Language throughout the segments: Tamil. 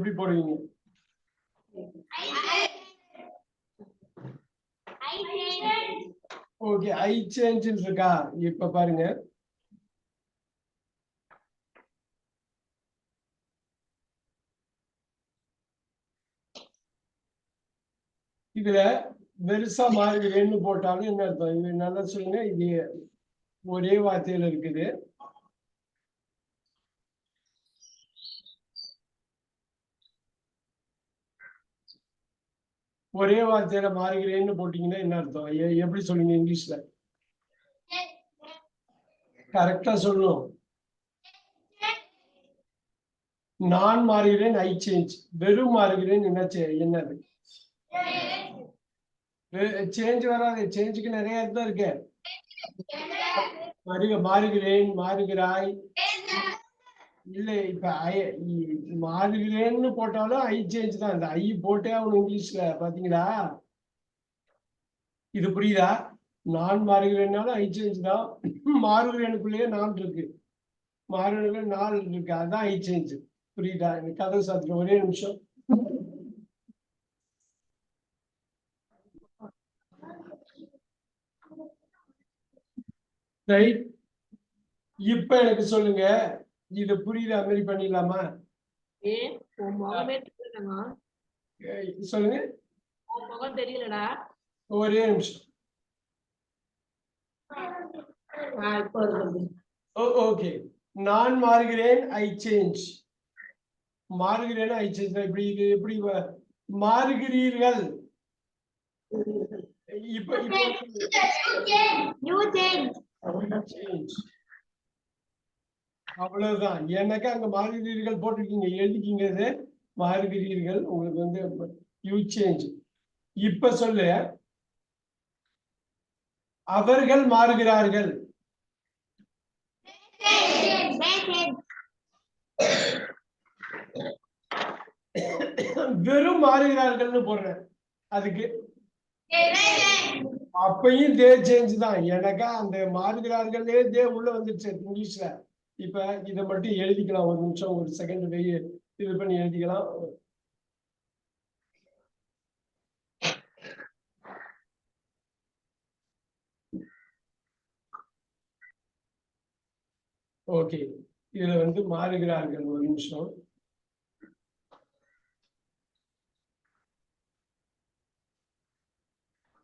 எப்படி போடுவீங்க? ஓகே ஐ சேஞ்ச் இருக்கா? இப்ப பாருங்க. இதுல பெருசா மாறுகிறேன்னு போட்டாலும் என்ன அர்த்தம்? இது நல்லா சொல்லுங்க. இது ஒரே வார்த்தையில இருக்குது. ஒரே வார்த்தையில மாறுகிறேன்னு போட்டீங்கன்னா என்ன அர்த்தம்? எப்படி சொல்லுங்க இங்கிலீஷ்ல? கரெக்டா சொல்லணும். நான் மாறுகிறேன் ஐ சேஞ்ச் வெறும் மாறுகிறேன் என்ன என்னது சேஞ்ச் வராது. சேஞ்சுக்கு நிறைய அர்த்தம் இருக்கு. மாறுகிறேன் மாறுகிறாய். இல்ல இப்ப ஐ மாறுகிறேன்னு போட்டாலும் ஐ சேஞ்ச் தான். இந்த ஐ போட்டே ஆகணும் இங்கிலீஷ்ல பாத்தீங்களா? இது புரியுதா? நான் மாறுகிறேன்னாலும் ஐ சேஞ்ச் தான். மாறுகிறேனுக்குள்ளேயே நான் இருக்கு. மாறுகிறேன் நாள் இருக்கு. அதான் ஐ சேஞ்ச் புரியுதா? இந்த கதை சாத்திரம். ஒரே நிமிஷம். ரைட். இப்ப எனக்கு சொல்லுங்க. இது புரியுதா மாதிரி பண்ணிடலாமா? சொல்லுங்க தெரியலடா. ஒரே நிமிஷம். ஓகே. நான் மாறுகிறேன் ஐ சேஞ்ச் மாறுகிறேன் ஐ சேஞ்ச் இப்படி இது எப்படி மாறுகிறீர்கள். இப்ப. சேஞ்ச் அவ்வளவுதான். எனக்கு அங்க மாறுகிறீர்கள் போட்டிருக்கீங்க எழுதிக்கிங்க மாறுகிறீர்கள் உங்களுக்கு வந்து யூ சேஞ்ச் இப்ப சொல்லு. அவர்கள் மாறுகிறார்கள். வெறும் மாறுகிறார்கள்னு போடுறேன். அதுக்கு அப்பயும் தே சேஞ்ச் தான். எனக்கா அந்த மாறுகிறார்களே தே உள்ள வந்துருச்சு இங்கிலீஷ்ல. இப்ப இதை மட்டும் எழுதிக்கலாம் ஒரு நிமிஷம் ஒரு செகண்ட் போய் இது பண்ணி எழுதிக்கலாம். ஓகே இதுல வந்து மாறுகிறார்கள் ஒரு நிமிஷம்.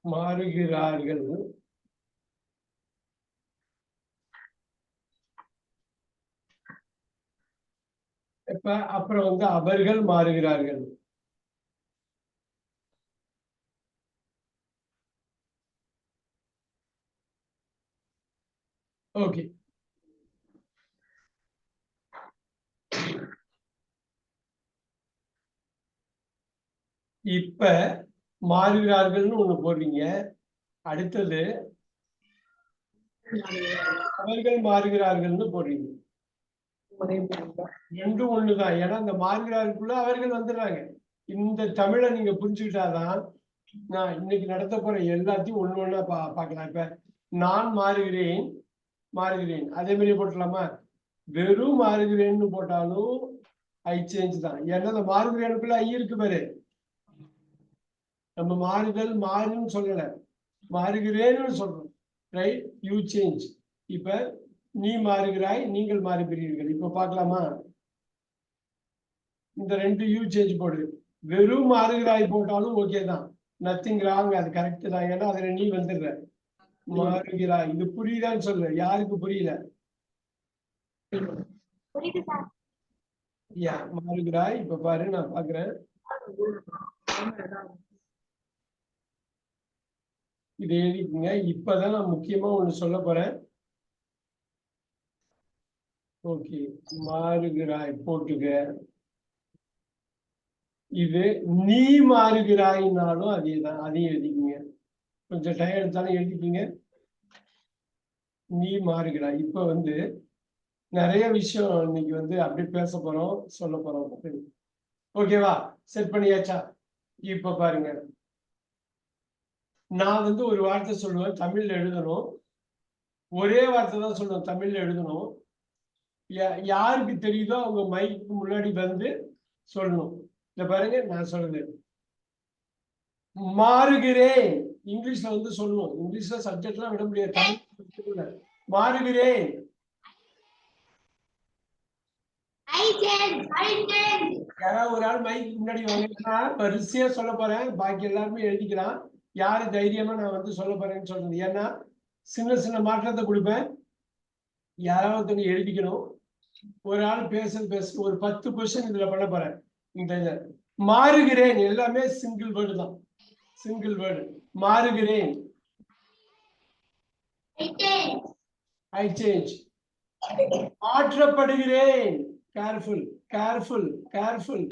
மாறுகிறார்கள். இப்ப அப்புறம் வந்து அவர்கள் மாறுகிறார்கள். ஓகே. இப்ப மாறுகிறார்கள்னு ஒண்ணு போடுறீங்க. அடுத்தது அவர்கள் மாறுகிறார்கள்னு போடுறீங்க. ரெண்டும் ஒண்ணுதான் ஏன்னா இந்த மாறுகிறாருக்குள்ள அவர்கள் வந்துடுறாங்க இந்த தமிழை நீங்க புரிஞ்சுக்கிட்டாதான் நான் இன்னைக்கு நடத்த போற எல்லாத்தையும் ஒண்ணு ஒண்ணா பா பாக்கலாம் இப்ப நான் மாறுகிறேன் மாறுகிறேன். அதே மாதிரி போட்டலாமா வெறும் மாறுகிறேன்னு போட்டாலும் ஐ சேஞ்ச் தான். ஏன்னா அந்த மாறுகிறேனுக்குள்ள ஐ இருக்கு பாரு. நம்ம மாறுதல் மாறுன்னு சொல்லல. மாறுகிறேன்னு சொல்றோம். ரைட் யூ சேஞ்ச் இப்ப நீ மாறுகிறாய் நீங்கள் மாறுகிறீர்கள். இப்ப பார்க்கலாமா? இந்த ரெண்டு யூ சேஞ்ச் போடு. வெறும் மாறுகிறாய் போட்டாலும் ஓகே தான். நத்திங் ராங் அது கரெக்ட் தான். ஏன்னா அதுல நீ வந்துடுற. மாறுகிறாய். இது புரியுதான்னு சொல்லு. யாருக்கு புரியல. யா மாறுகிறாய். இப்ப பாரு நான் பாக்குறேன் இது எழுதிக்கங்க. இப்பதான் நான் முக்கியமா ஒண்ணு சொல்ல போறேன். ஓகே மாறுகிறாய் போட்டுக்க இது நீ மாறுகிறாயினாலும் அதே தான் அதையும் எழுதிக்கங்க. கொஞ்சம் டயம் எடுத்தாலும் எழுதிக்குங்க. நீ மாறுகிறாய். இப்ப வந்து நிறைய விஷயம் இன்னைக்கு வந்து அப்படியே பேச போறோம் சொல்ல போறோம். ஓகேவா? செட் பண்ணியாச்சா? இப்ப பாருங்க. நான் வந்து ஒரு வார்த்தை சொல்லுவேன் தமிழ்ல எழுதணும். ஒரே வார்த்தை தான் சொல்லுவேன் தமிழ்ல எழுதணும். யாருக்கு தெரியுதோ அவங்க மைக்கு முன்னாடி வந்து சொல்லணும். இந்த பாருங்க நான் சொல்றது. மாறுகிறேன். இங்கிலீஷ்ல வந்து சொல்லணும். இங்கிலீஷ்ல சப்ஜெக்ட்லாம் விட முடியாது. மாறுகிறேன். யாராவது ஒரு ஆள் மைக் முன்னாடி வாங்கினா வரிசையா சொல்ல போறேன். பாக்கி எல்லாருமே எழுதிக்கலாம். யாரு தைரியமா நான் வந்து சொல்ல போறேன்னு சொல்றது? ஏன்னா சின்ன சின்ன மாற்றத்தை கொடுப்பேன். யாராவது எழுதிக்கணும். ஒரு ஆள் பேசுறது பேச ஒரு பத்து கொஸ்டின் இதுல பண்ண போறேன். இந்த. மாறுகிறேன். எல்லாமே சிங்கிள் வேர்டு தான். சிங்கிள் வேர்டு மாறுகிறேன். ஐ சேஞ்ச் மாற்றப்படுகிறேன். கேர்ஃபுல் கேர்ஃபுல் கேர்ஃபுல்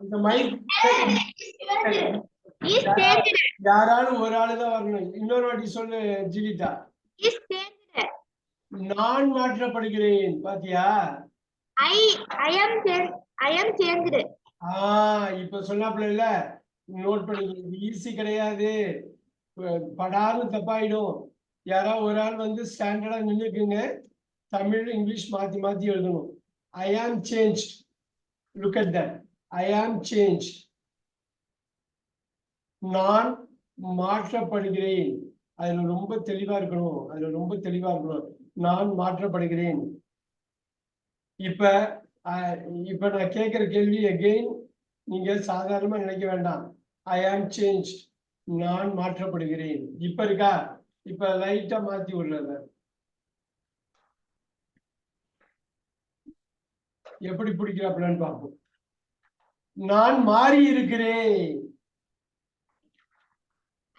அந்த மைக். யாராலும் ஒரு ஆளு தான் வரணும். இன்னொரு வாட்டி சொல்லு ஜீவிதா. நான் மாற்றப்படுகிறேன் பாத்தியா? I am changed. I am changed. ஆஹ் இப்ப சொன்னாப்புல இல்ல? நோட் பண்ணி ஈஸி கிடையாது. ப- படார்னு தப்பாயிடும். யாராவது ஒரு ஆள் வந்து ஸ்டாண்டர்டா நின்னுக்குங்க தமிழ் இங்கிலீஷ் மாத்தி மாத்தி எழுதணும். I am change look at that I am change நான் மாற்றப்படுகிறேன். அதுல ரொம்ப தெளிவா இருக்கணும். அதுல ரொம்ப தெளிவா இருக்கணும். நான் மாற்றப்படுகிறேன். இப்ப அஹ், இப்ப நான் கேட்கிற கேள்வி அகெயின் நீங்க சாதாரணமா நினைக்க வேண்டாம். ஐ ஆம் சேஞ்ச் நான் மாற்றப்படுகிறேன். இப்ப இருக்கா? இப்ப லைட்டா மாத்தி விடுறத எப்படி பிடிக்கிறாப்லன்னு பார்ப்போம். நான் மாறி இருக்கிறேன்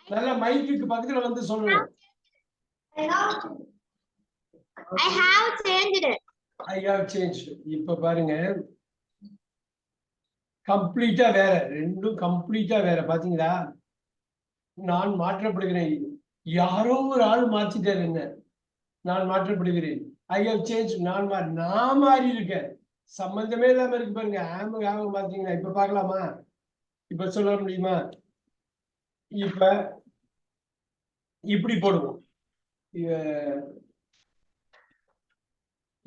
நல்ல மைக்குக்கு பக்கத்துல வந்து சொல்லணும் I have changed. I have change இப்ப பாருங்க. கம்ப்ளீட்டா வேற. ரெண்டும் கம்ப்ளீட்டா வேற. பாத்தீங்களா? நான் மாற்றப்படுகிறேன். யாரோ ஒரு ஆள் மாத்திட்டாரு என்ன? நான் மாற்றப்படுகிறேன். ஐ ஹவ் சேஞ்ச் நான் மா- நான் மாறி இருக்கேன். சம்பந்தமே இல்லாம இருக்கு பாருங்க. ஆம ஆம பாத்தீங்களா? இப்ப பார்க்கலாமா? இப்ப சொல்ல முடியுமா? இப்ப இப்படி போடுவோம்.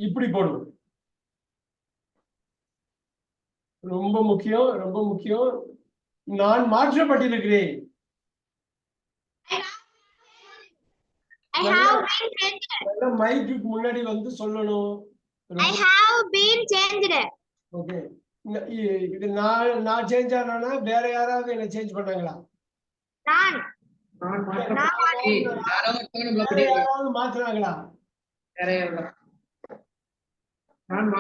இப்படி போடுவோம். ரொம்ப முக்கியம் ரொம்ப முக்கியம். நான் மாற்றப்பட்டிருக்கிறேன். மைக்குக்கு முன்னாடி வந்து சொல்லணும். I have been changed. இது நான் நான் சேஞ்ச் ஆனா வேற யாராவது என்ன சேஞ்ச் பண்ணாங்களா? நான். நான் மாற்றப்பட்டேன். யாராவது வேற யாரும் இல்ல. நான்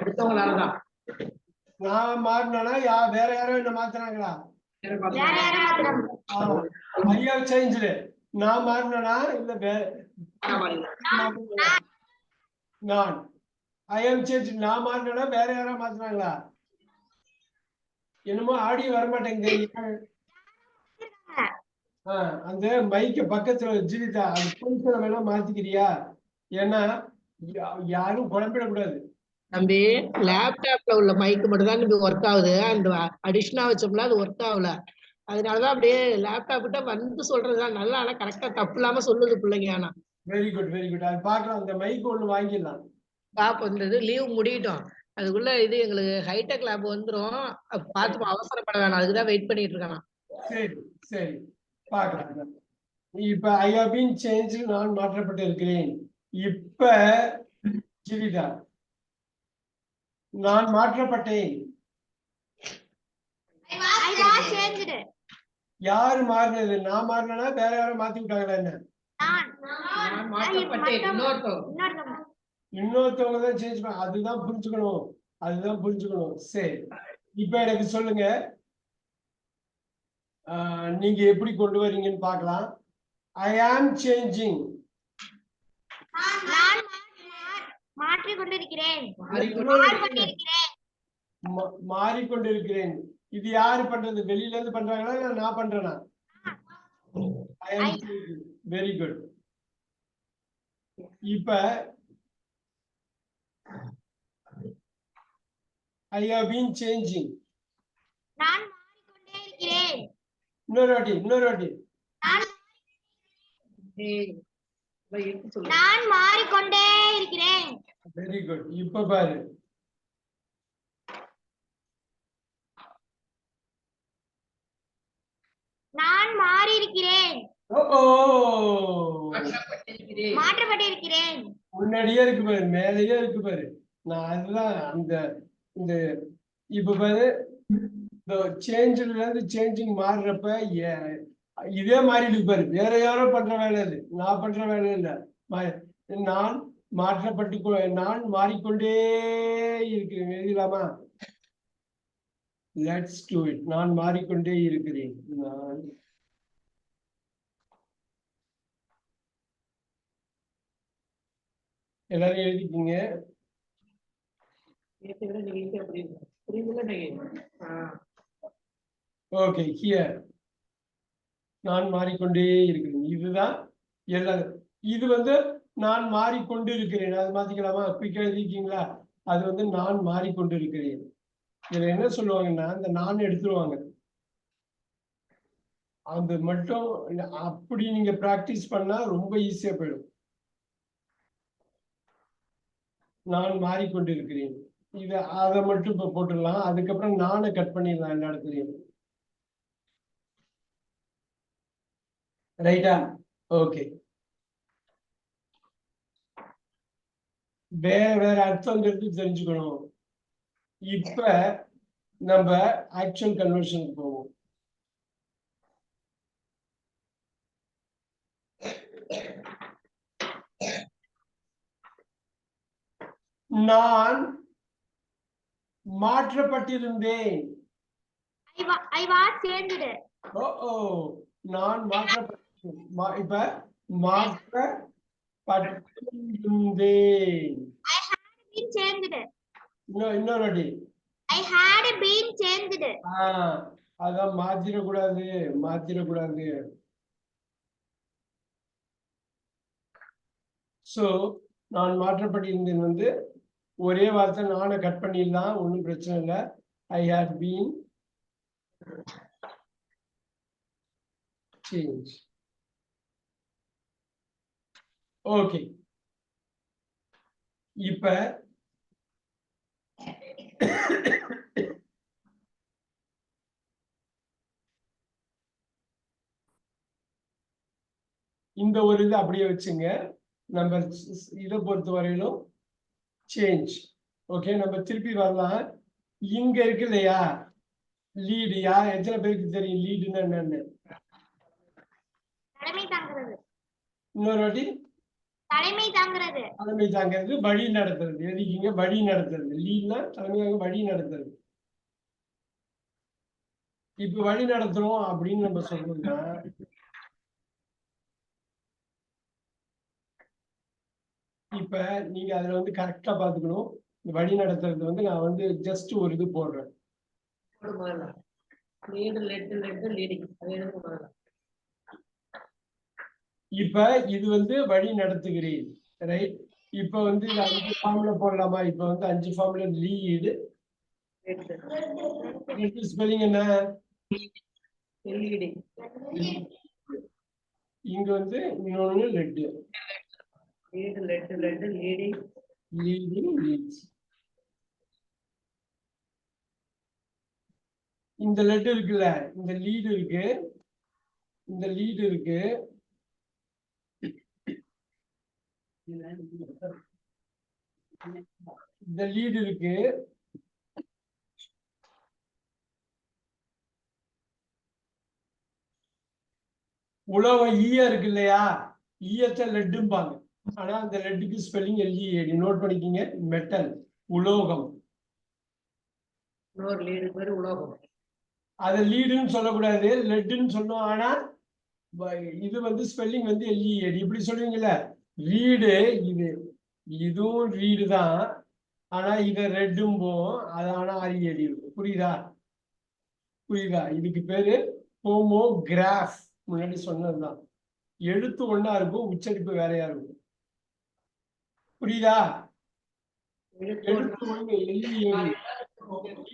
அடுத்தவங்களாலதான். நான் மாறினா யா வேற யாரோ என்ன யாரும் ஐயா சேஞ்சு நான் மாறினா இல்ல வேற நான் ஐ ஆம் சேஞ்ச் நான். மாறினா வேற யாரா மாத்துனாங்களா என்னமோ ஆடியோ வரமாட்டேங்குது. அந்த மைக்க பக்கத்துல ஜீவிதா அது கொஞ்சம் வேணா மாத்திக்கிறியா? ஏன்னா யாரும் குழம்பிடக்கூடாது தம்பி லேப்டாப்ல உள்ள மைக் மட்டும் தான் இப்ப ஒர்க் ஆகுது. அந்த அடிஷனா வச்சோம்னா அது ஒர்க் ஆகல. அதனாலதான் அப்படியே லேப்டாப் கிட்ட வந்து சொல்றதுதான் நல்லா ஆனா கரெக்டா தப்பு இல்லாம சொல்லுது பிள்ளைங்க ஆனா. வெரி குட் வெரி குட் அது பார்க்கலாம் அந்த மைக் ஒண்ணு வாங்கிடலாம். லேப் வந்தது லீவ் முடியட்டும். அதுக்குள்ள இது எங்களுக்கு ஹைடெக் லேப் வந்துரும். பார்த்து அவசரப்பட வேணாம். அதுக்குதான் வெயிட் பண்ணிட்டு இருக்கேன். சரி சரி. பார்க்கலாம் இப்ப ஐ ஹவ் பீன் சேஞ்ச் நான் மாற்றப்பட்டு இருக்கிறேன் இப்ப ஜீவிதா நான் மாற்றப்பட்டேன். யாரு மாறினது? நான் மாறினா வேற யாரும் மாத்தி விட்டாங்களா என்ன? நான். நான் மாற்றப்பட்டேன். இன்னொருத்தவங்க. தான் சேஞ்ச் பண்ண அதுதான் புரிஞ்சுக்கணும். அதுதான் புரிஞ்சுக்கணும். சரி. இப்ப எனக்கு சொல்லுங்க. நீங்க எப்படி கொண்டு வர்றீங்கன்னு பார்க்கலாம். ஐ ஆம் சேஞ்சிங் மாறிக்கொண்டிருக்கிறேன். இது யாரு பண்றது? வெளியில இருந்து பண்றாங்களா? இல்ல நான் பண்றேனா? வெரி குட் இப்ப ஐ ஹவ் பீன் சேஞ்சிங் நான் மாறிக்கொண்டே இருக்கிறேன். இன்னொரு வாட்டி இன்னொரு வாட்டி. நான் மாறிக்கொண்டே இருக்கிறேன். வெரி குட் இப்ப பாரு. நான் ஓ. மாற்றப்பட்டிருக்கிறேன். மாற்றப்பட்டிருக்கிறேன். முன்னாடியே இருக்கு பாரு மேலேயே இருக்கு பாரு. நான் அதுதான் அந்த இந்த இப்ப பாரு. இந்த சேஞ்சில இருந்து சேஞ்சிங் மாறுறப்ப ஏ- இதே மாறிட்டு பாரு. வேற யாரோ பண்ற வேலை இது நான் பண்ற வேலை இல்ல. நான் மாற்றப்பட்டு நான் மாறிக்கொண்டே இருக்கிறேன். எழுதலாமா லெட்ஸ் டு இட் நான் மாறிக்கொண்டே இருக்கிறேன். நான் எல்லாரும் எழுதிக்கிங்க. நேத்தை விட நீங்க easy ஆ புரியுது. புரியுதுல்ல நீங்க? ஆ. ஓகே ஹியர் நான் மாறிக்கொண்டே இருக்கிறேன். இதுதான் எல்லாது இது வந்து நான் மாறிக்கொண்டு இருக்கிறேன். அது மாத்திக்கலாமா? குயிக் எழுதிருக்கீங்களா அது வந்து நான் மாறிக்கொண்டு இருக்கிறேன். இதுல என்ன சொல்லுவாங்கன்னா இந்த நான் எடுத்துருவாங்க. அது மட்டும் அப்படி நீங்க பிராக்டிஸ் பண்ணா ரொம்ப ஈஸியா போயிடும். நான் மாறிக்கொண்டு இருக்கிறேன். இத அதை மட்டும் இப்ப போட்டுடலாம். அதுக்கப்புறம் நானை கட் பண்ணிடலாம் எல்லா இடத்துலையும். ரைட்டா ஓகே வேற வேற அர்த்தங்கிறது தெரிஞ்சுக்கணும். இப்ப நம்ம ஆக்சுவல் கன்வர்ஷனுக்கு போவோம். நான் மாற்றப்பட்டிருந்தேன். நான் மாற்றப்பட்ட இப்ப. இன்னும் இன்னொரு அடி மாத்திரக்கூடாது மாத்திரக்கூடாது. சோ நான் மாற்றப்பட்டிருந்தேன் வந்து ஒரே வார்த்தை நானை கட் பண்ணிடலாம் ஒண்ணும் பிரச்சனை இல்லை. I had been change okay இப்ப இந்த ஒரு இது அப்படியே வச்சுங்க. நம்ம இதை பொறுத்த வரையிலும் சேஞ்ச் ஓகே நம்ம திருப்பி வரலாம். இங்க இருக்கு இல்லையா? லீடு யா எத்தனை பேருக்கு தெரியும்? லீடுன்னா என்னன்னு? இன்னொரு வாட்டி. தலைமை தாங்கிறது. தலைமை தாங்கிறது வழி நடத்துறது. எதுக்கிங்க? வழி நடத்துறது. லீட்னா தலைமையாக வழி நடத்துறது. இப்ப வழி நடத்துறோம் அப்படின்னு நம்ம சொல்லணும்னா இப்ப நீங்க அதுல வந்து கரெக்டா பாத்துக்கணும் வழி நடத்துறது வந்து நான் வந்து ஜஸ்ட் ஒரு இது போடுறேன். இப்ப இது வந்து வழி நடத்துகிறேன் ரைட் இப்ப வந்து இது அஞ்சு ஃபார்ம்ல போடலாமா? இப்ப வந்து அஞ்சு ஃபார்ம்ல லீடு ஸ்பெல்லிங் என்ன. இங்க வந்து இன்னொன்னு லெட்டு leading. leading leads. இந்த லெட் இருக்குல்ல இந்த லீடு இருக்கு. இந்த லீடு இருக்கு. இந்த லீடு இருக்கு. உலகம் ஈய இருக்கு இல்லையா? ஈயத்தை லெட்டும்பாங்க ஆனா அந்த லெட்டுக்கு ஸ்பெல்லிங் எல்இஏடி நோட் பண்ணிக்கிங்க. மெட்டல் உலோகம். உலோகம். அதை லீடுன்னு சொல்லக்கூடாது. லெட்டுன்னு சொன்னோம். ஆனா இது வந்து ஸ்பெல்லிங் வந்து எல்இஏடி இப்படி சொல்லுவீங்கல்ல? ரீடு இது. இதுவும் ரீடு தான் ஆனா இதை ரெட்டும்போம் அது ஆனா ஆரியடி இருக்கும் புரியுதா? புரியுதா? இதுக்கு பேரு ஹோமோகிராஃப். முன்னாடி சொன்னதுதான். எழுத்து ஒண்ணா இருக்கும் உச்சரிப்பு வேறையா இருக்கும். புரியுதா? எழுத்து ஒண்ணு. எல்இஏடி